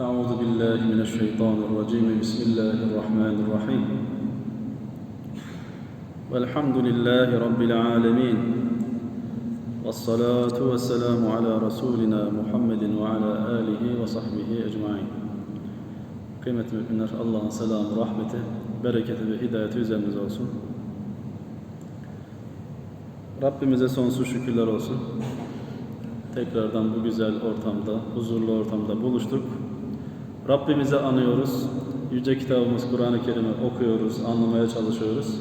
أعوذ بالله من الشيطان الرجيم بسم الله الرحمن الرحيم والحمد لله رب العالمين والصلاة والسلام على رسولنا محمد وعلى آله وصحبه أجمعين Kıymetli müminler Allah'ın selamı, rahmeti, bereketi ve hidayeti üzerinize olsun. Rabbimize sonsuz şükürler olsun. Tekrardan bu güzel ortamda, huzurlu ortamda buluştuk. Rabbimizi anıyoruz. Yüce kitabımız Kur'an-ı Kerim'i okuyoruz, anlamaya çalışıyoruz.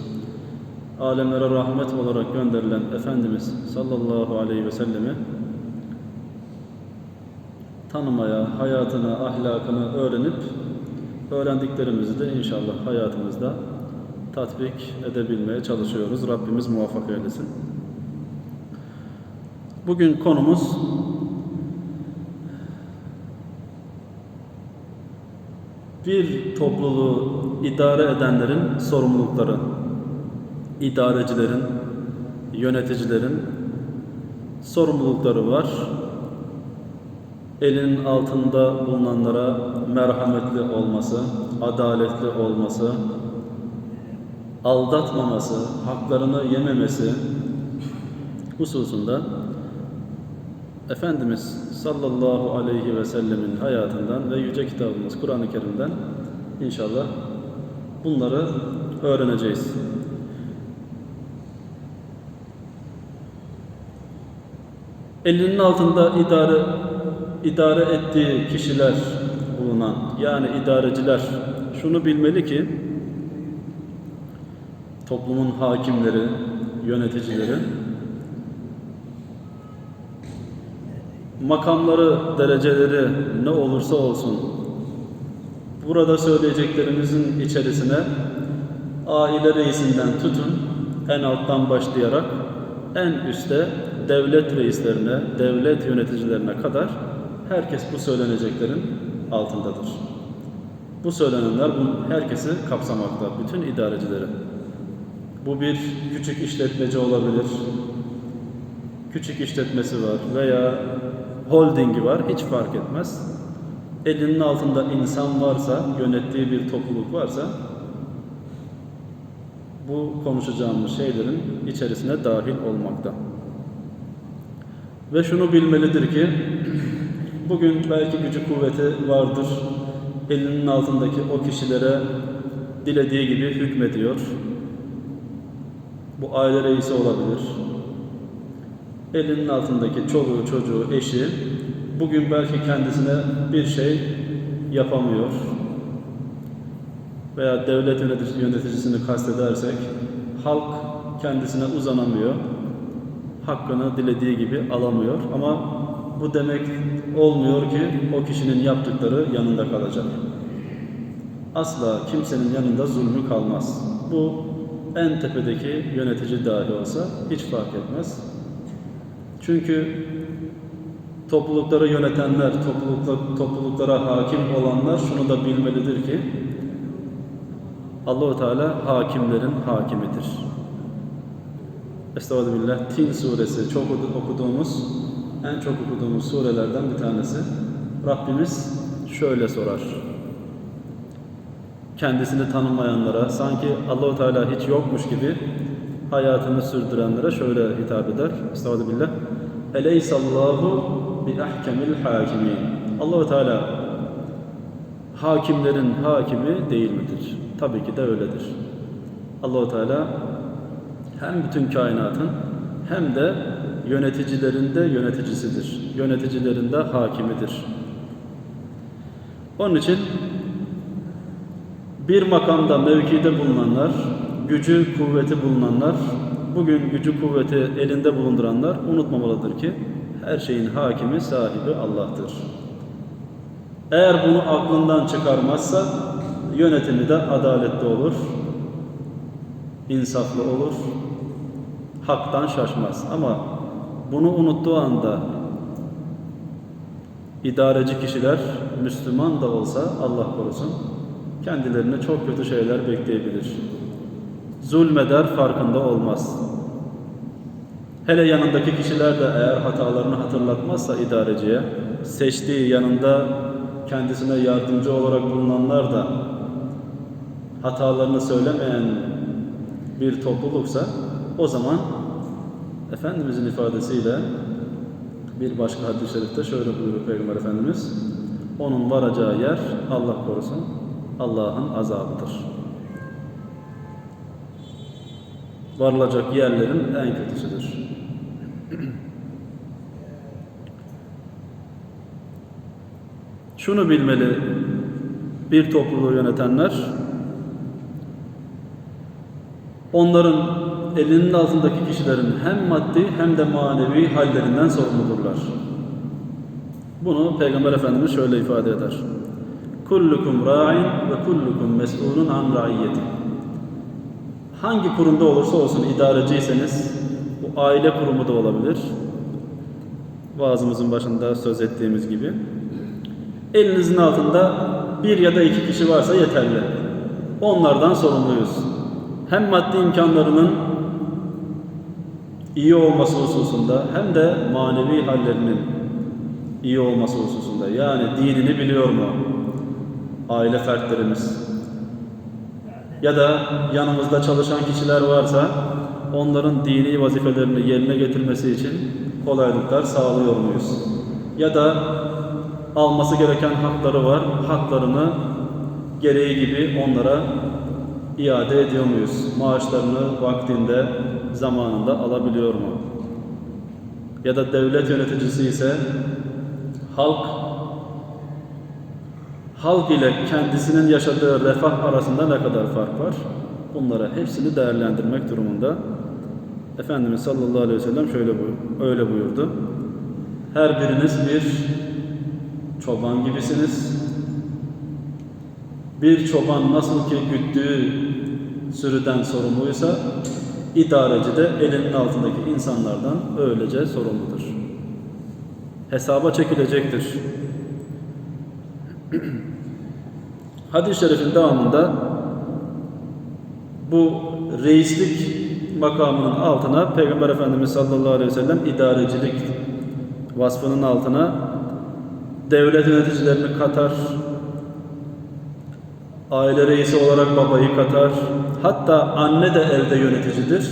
Alemlere rahmet olarak gönderilen Efendimiz sallallahu aleyhi ve sellemi tanımaya, hayatını, ahlakını öğrenip öğrendiklerimizi de inşallah hayatımızda tatbik edebilmeye çalışıyoruz. Rabbimiz muvaffak eylesin. Bugün konumuz bir topluluğu idare edenlerin sorumlulukları, idarecilerin, yöneticilerin sorumlulukları var. Elinin altında bulunanlara merhametli olması, adaletli olması, aldatmaması, haklarını yememesi hususunda Efendimiz sallallahu aleyhi ve sellemin hayatından ve yüce kitabımız Kur'an-ı Kerim'den inşallah bunları öğreneceğiz. Elinin altında idare idare ettiği kişiler bulunan yani idareciler şunu bilmeli ki toplumun hakimleri, yöneticileri makamları, dereceleri ne olursa olsun burada söyleyeceklerimizin içerisine aile reisinden tutun en alttan başlayarak en üste devlet reislerine, devlet yöneticilerine kadar herkes bu söyleneceklerin altındadır. Bu söylenenler bu herkesi kapsamakta, bütün idarecileri. Bu bir küçük işletmeci olabilir, küçük işletmesi var veya holdingi var hiç fark etmez. Elinin altında insan varsa, yönettiği bir topluluk varsa bu konuşacağımız şeylerin içerisine dahil olmakta. Ve şunu bilmelidir ki bugün belki gücü kuvveti vardır. Elinin altındaki o kişilere dilediği gibi hükmediyor. Bu aile reisi olabilir, elinin altındaki çoluğu, çocuğu, eşi bugün belki kendisine bir şey yapamıyor. Veya devlet yöneticisini kastedersek halk kendisine uzanamıyor. Hakkını dilediği gibi alamıyor. Ama bu demek olmuyor ki o kişinin yaptıkları yanında kalacak. Asla kimsenin yanında zulmü kalmaz. Bu en tepedeki yönetici dahi olsa hiç fark etmez. Çünkü toplulukları yönetenler, toplulukla, topluluklara hakim olanlar şunu da bilmelidir ki Allahu Teala hakimlerin hakimidir. Estağfirullah. Tin suresi çok okuduğumuz, en çok okuduğumuz surelerden bir tanesi. Rabbimiz şöyle sorar. Kendisini tanımayanlara sanki Allahu Teala hiç yokmuş gibi hayatını sürdürenlere şöyle hitap eder. Estağfirullah. Eleysallahu bi ahkemil hakimin. Allahu Teala hakimlerin hakimi değil midir? Tabii ki de öyledir. Allahu Teala hem bütün kainatın hem de yöneticilerin de yöneticisidir. Yöneticilerin de hakimidir. Onun için bir makamda, mevkide bulunanlar, gücü, kuvveti bulunanlar, bugün gücü, kuvveti elinde bulunduranlar unutmamalıdır ki her şeyin hakimi, sahibi Allah'tır. Eğer bunu aklından çıkarmazsa yönetimi de adaletli olur, insaflı olur, haktan şaşmaz. Ama bunu unuttuğu anda idareci kişiler Müslüman da olsa Allah korusun kendilerine çok kötü şeyler bekleyebilir. Zulmeder farkında olmaz. Hele yanındaki kişiler de eğer hatalarını hatırlatmazsa idareciye, seçtiği yanında kendisine yardımcı olarak bulunanlar da hatalarını söylemeyen bir topluluksa o zaman Efendimizin ifadesiyle bir başka hadis-i şerifte şöyle buyuruyor Peygamber Efendimiz onun varacağı yer Allah korusun Allah'ın azabıdır. Varılacak yerlerin en kötüsüdür. Şunu bilmeli bir topluluğu yönetenler onların elinin altındaki kişilerin hem maddi hem de manevi hallerinden sorumludurlar. Bunu Peygamber Efendimiz şöyle ifade eder. Kullukum ra'in ve kullukum mes'ulun an ra'iyyeti. Hangi kurumda olursa olsun idareciyseniz bu aile kurumu da olabilir. Vaazımızın başında söz ettiğimiz gibi. Elinizin altında bir ya da iki kişi varsa yeterli. Onlardan sorumluyuz. Hem maddi imkanlarının iyi olması hususunda hem de manevi hallerinin iyi olması hususunda. Yani dinini biliyor mu? Aile fertlerimiz. Ya da yanımızda çalışan kişiler varsa onların dini vazifelerini yerine getirmesi için kolaylıklar sağlıyor muyuz? Ya da alması gereken hakları var. Haklarını gereği gibi onlara iade ediyor muyuz? Maaşlarını vaktinde, zamanında alabiliyor mu? Ya da devlet yöneticisi ise halk halk ile kendisinin yaşadığı refah arasında ne kadar fark var? Bunlara hepsini değerlendirmek durumunda. Efendimiz sallallahu aleyhi ve sellem şöyle buyur, öyle buyurdu. Her biriniz bir çoban gibisiniz. Bir çoban nasıl ki güttüğü sürüden sorumluysa, idareci de elinin altındaki insanlardan öylece sorumludur. Hesaba çekilecektir. Hadis-i şerifin devamında bu reislik makamının altına Peygamber Efendimiz sallallahu aleyhi ve sellem idarecilik vasfının altına devlet yöneticilerini katar, aile reisi olarak babayı katar, hatta anne de evde yöneticidir.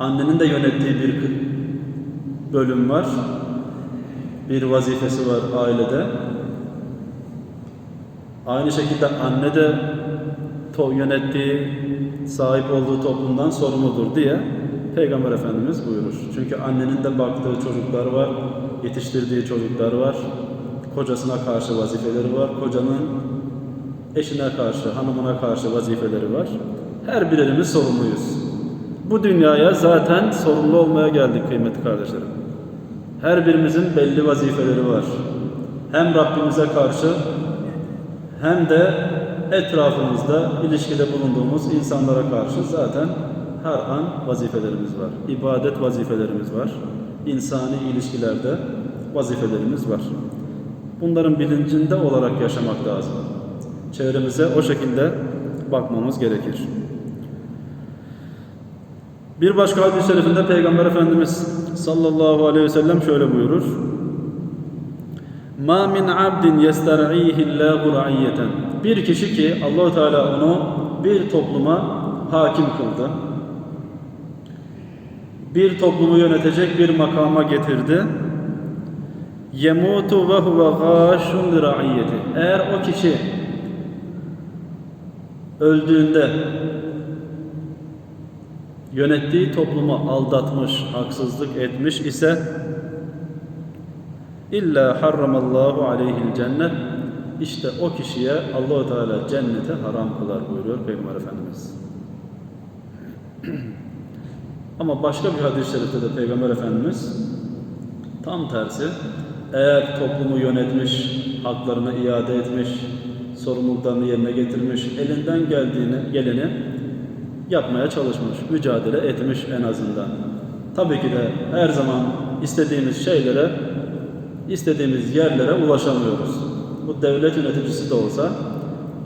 Annenin de yönettiği bir bölüm var, bir vazifesi var ailede. Aynı şekilde anne de yönettiği, sahip olduğu toplumdan sorumludur diye Peygamber Efendimiz buyurur. Çünkü annenin de baktığı çocuklar var, yetiştirdiği çocuklar var, kocasına karşı vazifeleri var, kocanın eşine karşı, hanımına karşı vazifeleri var. Her birimiz sorumluyuz. Bu dünyaya zaten sorumlu olmaya geldik kıymetli kardeşlerim. Her birimizin belli vazifeleri var. Hem Rabbimize karşı hem de etrafımızda ilişkide bulunduğumuz insanlara karşı zaten her an vazifelerimiz var. İbadet vazifelerimiz var. İnsani ilişkilerde vazifelerimiz var. Bunların bilincinde olarak yaşamak lazım. Çevremize o şekilde bakmamız gerekir. Bir başka hadis-i şerifinde Peygamber Efendimiz sallallahu aleyhi ve sellem şöyle buyurur. Ma min abdin yestar'ihi Allahu ra'iyeten. Bir kişi ki Allahu Teala onu bir topluma hakim kıldı. Bir toplumu yönetecek bir makama getirdi. Yemutu ve huve gâşun ra'iyeti. Eğer o kişi öldüğünde yönettiği toplumu aldatmış, haksızlık etmiş ise illa harramallahu aleyhil cennet işte o kişiye Allahu Teala cennete haram kılar buyuruyor Peygamber Efendimiz. Ama başka bir hadis-i şerifte de Peygamber Efendimiz tam tersi eğer toplumu yönetmiş, haklarını iade etmiş, sorumluluklarını yerine getirmiş, elinden geldiğini, geleni yapmaya çalışmış, mücadele etmiş en azından. Tabii ki de her zaman istediğimiz şeylere, istediğimiz yerlere ulaşamıyoruz. Bu devlet yöneticisi de olsa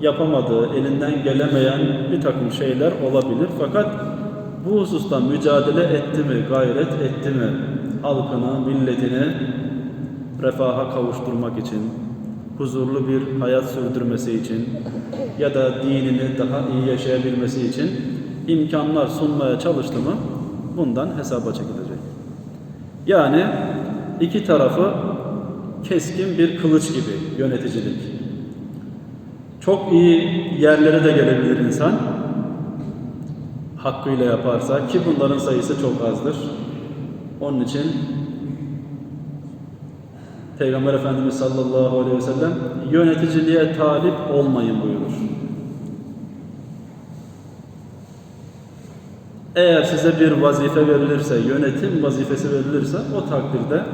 yapamadığı, elinden gelemeyen bir takım şeyler olabilir. Fakat bu hususta mücadele etti mi, gayret etti mi halkını, milletini refaha kavuşturmak için, huzurlu bir hayat sürdürmesi için ya da dinini daha iyi yaşayabilmesi için imkanlar sunmaya çalıştı mı bundan hesaba çekilecek. Yani iki tarafı keskin bir kılıç gibi yöneticilik. Çok iyi yerlere de gelebilir insan. Hakkıyla yaparsa ki bunların sayısı çok azdır. Onun için Peygamber Efendimiz sallallahu aleyhi ve sellem yöneticiliğe talip olmayın buyurur. Eğer size bir vazife verilirse, yönetim vazifesi verilirse o takdirde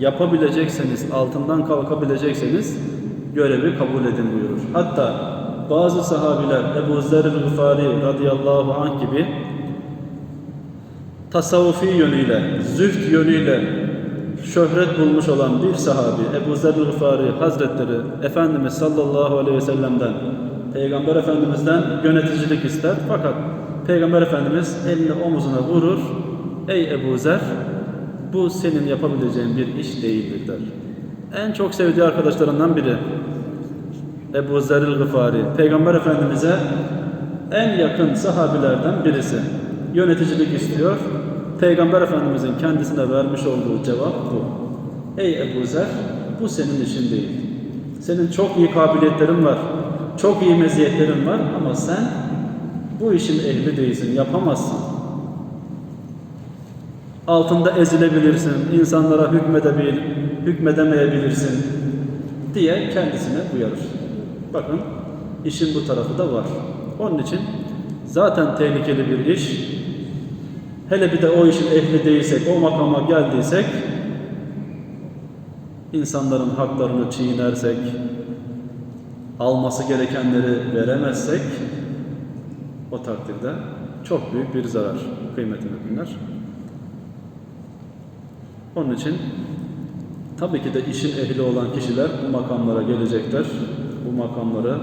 yapabilecekseniz, altından kalkabilecekseniz görevi kabul edin buyurur. Hatta bazı sahabiler Ebu Zer-i Gıfari radıyallahu anh gibi tasavvufi yönüyle, zühd yönüyle şöhret bulmuş olan bir sahabi Ebu Zer-i Gıfari Hazretleri Efendimiz sallallahu aleyhi ve sellem'den Peygamber Efendimiz'den yöneticilik ister fakat Peygamber Efendimiz elini omuzuna vurur Ey Ebu Zer bu senin yapabileceğin bir iş değildir der. En çok sevdiği arkadaşlarından biri Ebu Zeril Gıfari Peygamber Efendimiz'e en yakın sahabilerden birisi yöneticilik istiyor. Peygamber Efendimiz'in kendisine vermiş olduğu cevap bu. Ey Ebu Zer bu senin işin değil. Senin çok iyi kabiliyetlerin var. Çok iyi meziyetlerin var ama sen bu işin ehli değilsin, yapamazsın. Altında ezilebilirsin, insanlara hükmedebil, hükmedemeyebilirsin diye kendisine uyarır. Bakın işin bu tarafı da var. Onun için zaten tehlikeli bir iş. Hele bir de o işin ehli değilsek, o makama geldiysek insanların haklarını çiğnersek, alması gerekenleri veremezsek o takdirde çok büyük bir zarar kıymetli müminler. Onun için tabii ki de işin ehli olan kişiler bu makamlara gelecekler. Bu makamları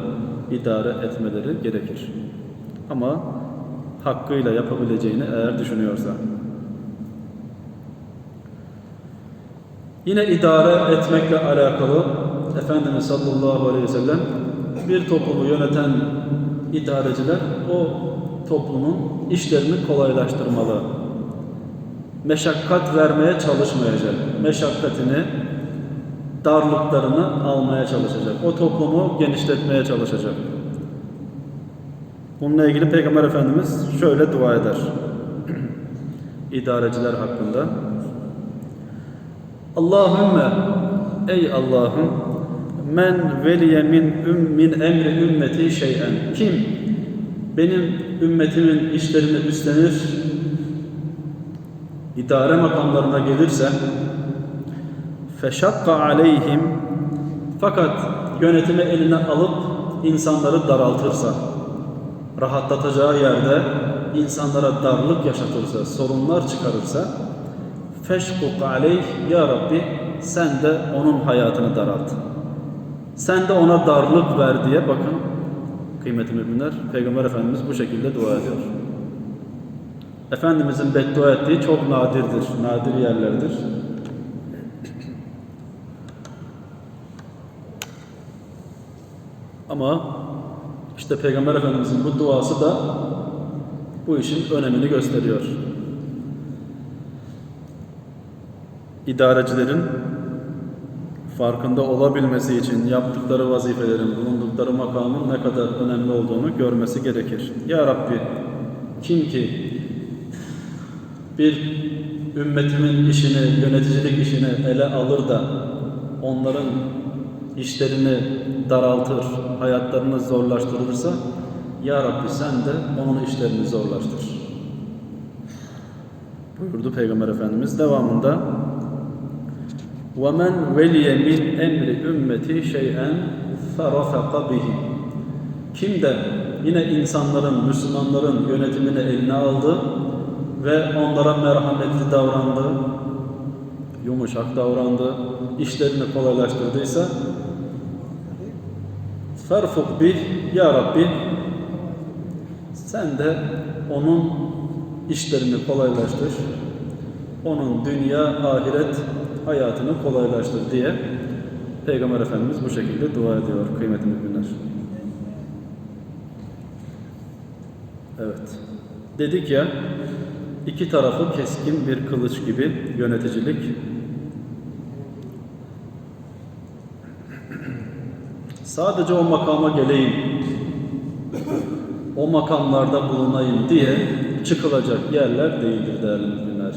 idare etmeleri gerekir. Ama hakkıyla yapabileceğini eğer düşünüyorsa. Yine idare etmekle alakalı Efendimiz sallallahu aleyhi ve sellem bir toplumu yöneten idareciler o toplumun işlerini kolaylaştırmalı. Meşakkat vermeye çalışmayacak. Meşakkatini, darlıklarını almaya çalışacak. O toplumu genişletmeye çalışacak. Bununla ilgili Peygamber Efendimiz şöyle dua eder. İdareciler hakkında. Allahümme ey Allah'ım men veliye min ümmin emri ümmeti şeyen kim benim ümmetimin işlerini üstlenir idare makamlarına gelirse feşakka aleyhim fakat yönetimi eline alıp insanları daraltırsa rahatlatacağı yerde insanlara darlık yaşatırsa, sorunlar çıkarırsa feşkuk aleyh ya Rabbi sen de onun hayatını daralt. Sen de ona darlık ver diye bakın kıymetli müminler Peygamber Efendimiz bu şekilde dua ediyor. Efendimizin beddua ettiği çok nadirdir, nadir yerlerdir. Ama işte Peygamber Efendimizin bu duası da bu işin önemini gösteriyor. İdarecilerin farkında olabilmesi için yaptıkları vazifelerin, bulundukları makamın ne kadar önemli olduğunu görmesi gerekir. Ya Rabbi kim ki bir ümmetimin işini, yöneticilik işini ele alır da onların işlerini daraltır, hayatlarını zorlaştırırsa Ya Rabbi sen de onun işlerini zorlaştır. Buyurdu Peygamber Efendimiz devamında وَمَنْ وَلِيَ مِنْ اَمْرِ ümmeti şey'en فَرَفَقَ بِهِ Kim de yine insanların, Müslümanların yönetimini eline aldı ve onlara merhametli davrandı, yumuşak davrandı, işlerini kolaylaştırdıysa ferfuk bih ya Rabbi sen de onun işlerini kolaylaştır. Onun dünya, ahiret hayatını kolaylaştır diye Peygamber Efendimiz bu şekilde dua ediyor kıymetli müminler. Evet. Dedik ya iki tarafı keskin bir kılıç gibi yöneticilik sadece o makama geleyim o makamlarda bulunayım diye çıkılacak yerler değildir değerli müminler.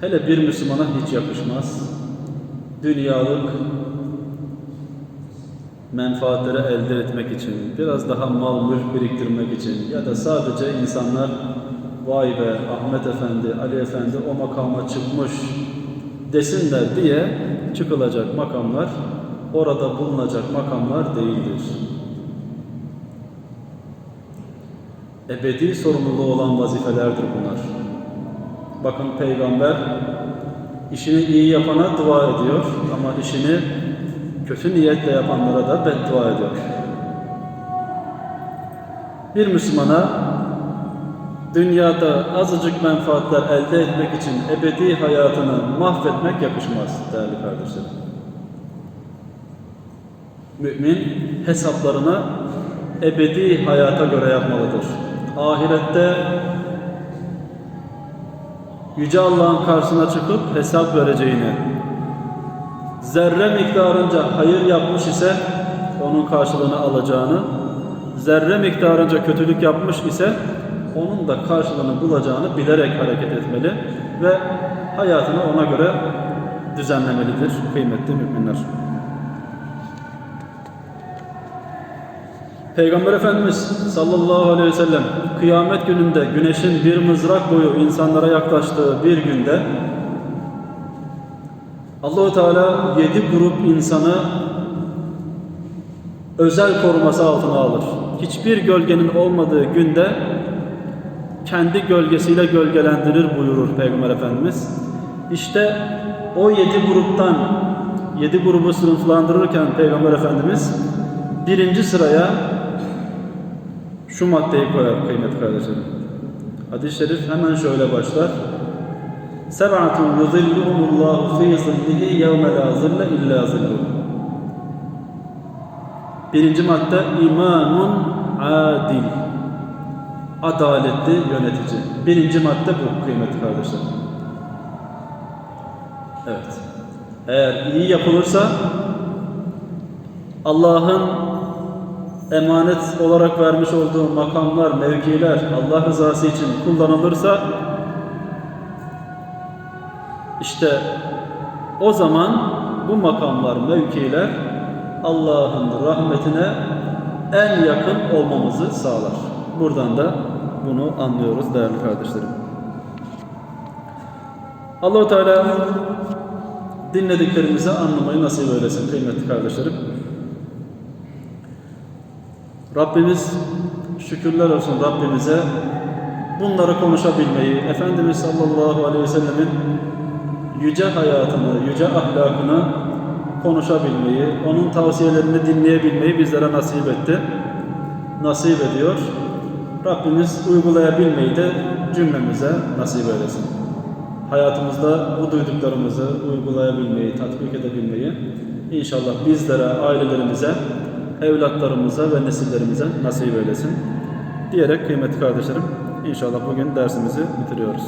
Hele bir Müslümana hiç yakışmaz. Dünyalık menfaatleri elde etmek için, biraz daha mal mülk biriktirmek için ya da sadece insanlar vay be Ahmet Efendi, Ali Efendi o makama çıkmış desinler diye çıkılacak makamlar, orada bulunacak makamlar değildir. Ebedi sorumluluğu olan vazifelerdir bunlar. Bakın peygamber işini iyi yapana dua ediyor ama işini kötü niyetle yapanlara da beddua ediyor. Bir Müslümana dünyada azıcık menfaatler elde etmek için ebedi hayatını mahvetmek yakışmaz değerli kardeşlerim. Mümin hesaplarını ebedi hayata göre yapmalıdır. Ahirette Yüce Allah'ın karşısına çıkıp hesap vereceğini, zerre miktarınca hayır yapmış ise onun karşılığını alacağını, zerre miktarınca kötülük yapmış ise onun da karşılığını bulacağını bilerek hareket etmeli ve hayatını ona göre düzenlemelidir kıymetli müminler. Peygamber Efendimiz sallallahu aleyhi ve sellem kıyamet gününde güneşin bir mızrak boyu insanlara yaklaştığı bir günde Allahu Teala yedi grup insanı özel koruması altına alır. Hiçbir gölgenin olmadığı günde kendi gölgesiyle gölgelendirir buyurur Peygamber Efendimiz. İşte o yedi gruptan yedi grubu sınıflandırırken Peygamber Efendimiz birinci sıraya şu maddeyi koyar kıymetli kardeşlerim. Hadis-i şerif hemen şöyle başlar. Seb'atun yuzilluhumullahu fi zillihi yevme la zille illa zilluh. Birinci madde imamun adil. Adaletli yönetici. Birinci madde bu kıymetli kardeşlerim. Evet. Eğer iyi yapılırsa Allah'ın emanet olarak vermiş olduğu makamlar, mevkiler Allah rızası için kullanılırsa işte o zaman bu makamlar, mevkiler Allah'ın rahmetine en yakın olmamızı sağlar. Buradan da bunu anlıyoruz değerli kardeşlerim. Allahu Teala dinlediklerimizi anlamayı nasip eylesin kıymetli kardeşlerim. Rabbimiz şükürler olsun Rabbimize bunları konuşabilmeyi, Efendimiz sallallahu aleyhi ve sellemin yüce hayatını, yüce ahlakını konuşabilmeyi, onun tavsiyelerini dinleyebilmeyi bizlere nasip etti. Nasip ediyor. Rabbimiz uygulayabilmeyi de cümlemize nasip eylesin. Hayatımızda bu duyduklarımızı uygulayabilmeyi, tatbik edebilmeyi inşallah bizlere, ailelerimize, evlatlarımıza ve nesillerimize nasip eylesin. Diyerek kıymetli kardeşlerim, inşallah bugün dersimizi bitiriyoruz.